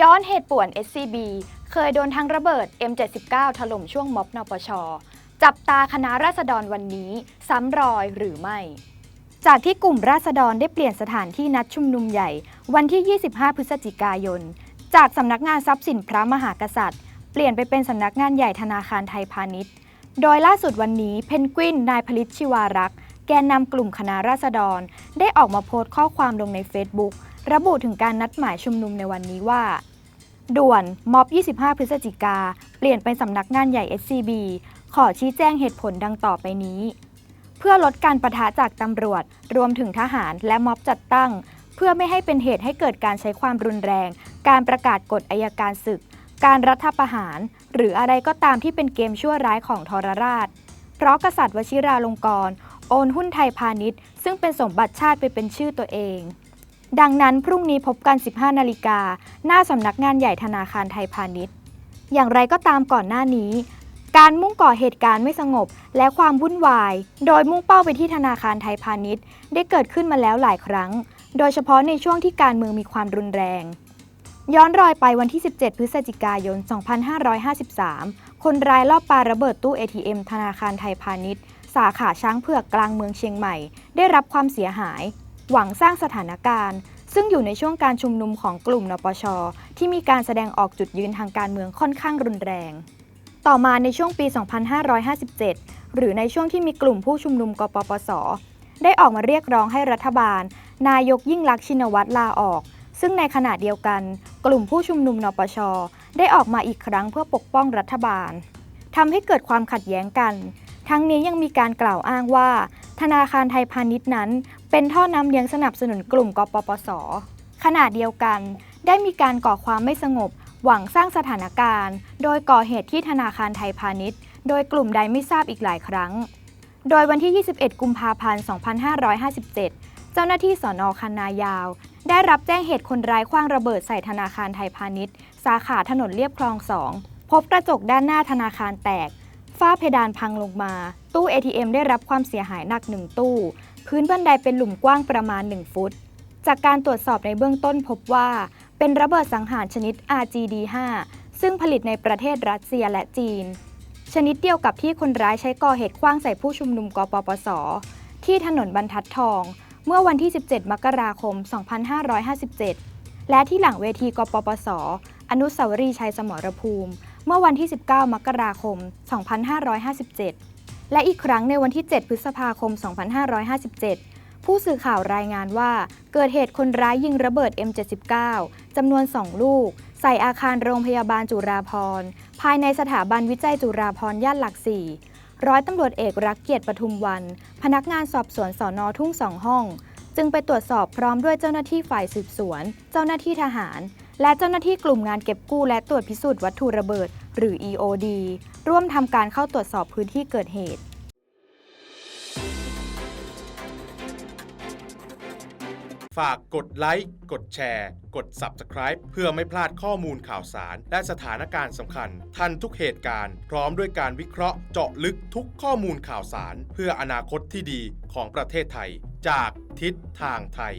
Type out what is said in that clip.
ย้อนเหตุป่วน SCB เคยโดนทั้งระเบิด M79 ถล่มช่วงม็อบนปช จับตาคณะราษฎรวันนี้ ซ้ำรอยหรือไม่ จากที่กลุ่มราษฎรได้เปลี่ยนสถานที่นัดชุมนุมใหญ่ วันที่ 25 พฤศจิกายน จากสำนักงานทรัพย์สินพระมหากษัตริย์ เปลี่ยนไปเป็นสำนักงานใหญ่ธนาคารไทยพาณิชย์ โดยล่าสุดวันนี้เพนกวินนายผลิตชิวารักษ์แกนนำกลุ่มคณะราษฎร ได้ออกมาโพสต์ข้อความลงใน Facebook ระบุถึงการนัดหมายชุมนุมในวันนี้ว่า ด่วนม็อบ 25 พฤศจิกา เปลี่ยนเป็นสำนักงานใหญ่ SCB ขอชี้แจงเหตุผลดังต่อไปนี้ เพื่อลดการประทะจากตำรวจ รวมถึงทหารและม็อบจัดตั้ง เพื่อไม่ให้เป็นเหตุให้เกิดการใช้ความรุนแรง การประกาศกฎอายการศึก การรัฐประหาร หรืออะไรก็ตามที่เป็นเกมชั่วร้ายของทรราช เพราะกษัตริย์วชิราลงกรณ์โอนหุ้นไทยพาณิชย์ ซึ่งเป็นสมบัติชาติไปเป็นชื่อตัวเอง ดังนั้นพรุ่งนี้พบกัน 15 นาฬิกา หน้าสำนักงานใหญ่ธนาคารไทยพาณิชย์ อย่างไรก็ตามก่อนหน้านี้ การมุ่งก่อเหตุการณ์ไม่สงบ และความวุ่นวาย โดยมุ่งเป้าไปที่ธนาคารไทยพาณิชย์ ได้เกิดขึ้นมาแล้วหลายครั้ง โดยเฉพาะในช่วงที่การเมืองมีความรุนแรง ย้อนรอยไปวันที่ 17 พฤศจิกายน 2553 คนร้ายลอบปาระเบิดตู้ ATM ธนาคารไทยพาณิชย์ สาขาช้างเผือกกลางเมืองเชียงใหม่ ได้รับความเสียหาย หวังสร้างสถานการณ์ ซึ่งอยู่ในช่วงการชุมนุมของกลุ่มนปช ที่มีการแสดงออกจุดยืนทางการเมืองค่อนข้างรุนแรง ต่อมาในช่วงปี 2557 หรือในช่วงที่มีกลุ่มผู้ชุมนุมกปปส ได้ออกมาเรียกร้องให้รัฐบาล นายกยิ่งลักษณ์ชินวัตรลาออก ซึ่งในขณะเดียวกัน กลุ่มผู้ชุมนุมนปช ได้ออกมาอีกครั้งเพื่อปกป้องรัฐบาลทำให้เกิดความขัดแย้งกัน ทั้งนี้ยังมีการกล่าวอ้างว่า ธนาคารไทยพาณิชย์นั้น เป็นท่อน้ำเลี้ยงสนับสนุนกลุ่มกปปส ขณะเดียวกัน ได้มีการก่อความไม่สงบ หวังสร้างสถานการณ์ โดยก่อเหตุที่ธนาคารไทยพาณิชย์ โดยกลุ่มใดไม่ทราบอีกหลายครั้ง โดยวันที่ 21 กุมภาพันธ์ 2557 เจ้าหน้าที่สอนอคันนายาว ได้รับแจ้งเหตุคนร้ายคว้างระเบิดใส่ธนาคารไทยพาณิชย์ สาขาถนนเรียบคลองสองพบกระจกด้านหน้าธนาคารแตก ฝ้าเพดานพังลงมา ตู้ ATM ได้รับความเสียหายหนักหนึ่งตู้ พื้นบันไดเป็นหลุมกว้างประมาณ 1 ฟุต จากการตรวจสอบในเบื้องต้นพบว่า เป็นระเบิดสังหารชนิด RGD-5 ซึ่งผลิตในประเทศรัสเซียและจีน ชนิดเดียวกับที่คนร้ายใช้ก่อเหตุคว้างใส่ผู้ชุมนุมกปปส ที่ถนนบรรทัดทอง เมื่อวันที่ 17 มกราคม 2557 และที่หลังเวทีกปปส อนุสาวรีย์ชัยสมรภูมิ เมื่อวันที่ 19 มกราคม 2557 และอีกครั้งในวันที่ 7 พฤษภาคม 2557 ผู้สื่อข่าวรายงานว่า เกิดเหตุคนร้ายยิงระเบิด M79 จำนวน 2 ลูก ใส่อาคารโรงพยาบาลจุฬาภรณ์ภายในสถาบันวิจัยจุฬาภรณ์ย่านหลักสี่ร้อยตำรวจเอกรักเกียรติปทุมวัน พนักงานสอบสวนสอนอทุ่งสองห้อง จึงไปตรวจสอบพร้อมด้วยเจ้าหน้าที่ฝ่ายสืบสวน เจ้าหน้าที่ทหาร และเจ้าหน้าที่กลุ่มงานเก็บกู้และตรวจพิสูจน์วัตถุระเบิด หรือ EOD ร่วมทำการเข้าตรวจสอบพื้นที่เกิดเหตุฝากกดไลค์ กดแชร์ กด Subscribe เพื่อไม่พลาดข้อมูลข่าวสาร และสถานการณ์สำคัญ ทันทุกเหตุการณ์ พร้อมด้วยการวิเคราะห์เจาะลึกทุกข้อมูลข่าวสาร เพื่ออนาคตที่ดีของประเทศไทย จากทิศทางไทย